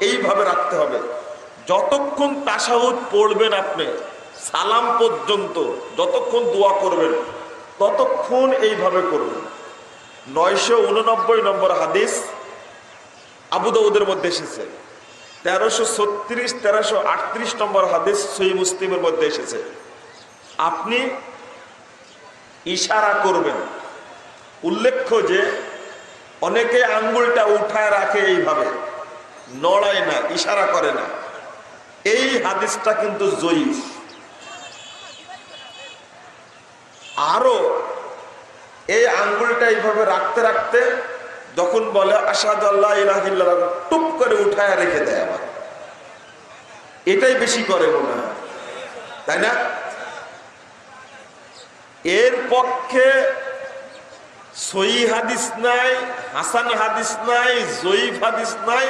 এইভাবে রাখতে হবে। যতক্ষণ তাসাহুদ পড়বেন আপনি, সালাম পর্যন্ত, যতক্ষণ দোয়া করবেন, ততক্ষণ এইভাবে করবেন। নয়শো উননব্বই নম্বর হাদিস আবু দাউদের মধ্যে এসেছে। তেরোশো ছত্রিশ, তেরোশো আটত্রিশ নম্বর হাদিস সই মুসলিমের মধ্যে এসেছে। আপনি ইশারা করবেন। উল্লেখ্য যে, অনেকে আঙ্গুলটা উঠায় রাখে এইভাবে। নড়ায় না, ইশারা করে না। এই হাদিসটা কিন্তু জয়ীফ। আরও এই আঙ্গুলটা এইভাবে রাখতে রাখতে যখন বলে আসাদ আল্লাহ টুপ করে উঠায় রেখে দেয় আবার। এটাই বেশি করে মনে তাই না? এর পক্ষে সই হাদিস নাই, হাসান হাদিস নাই, জয়ীফ হাদিস নাই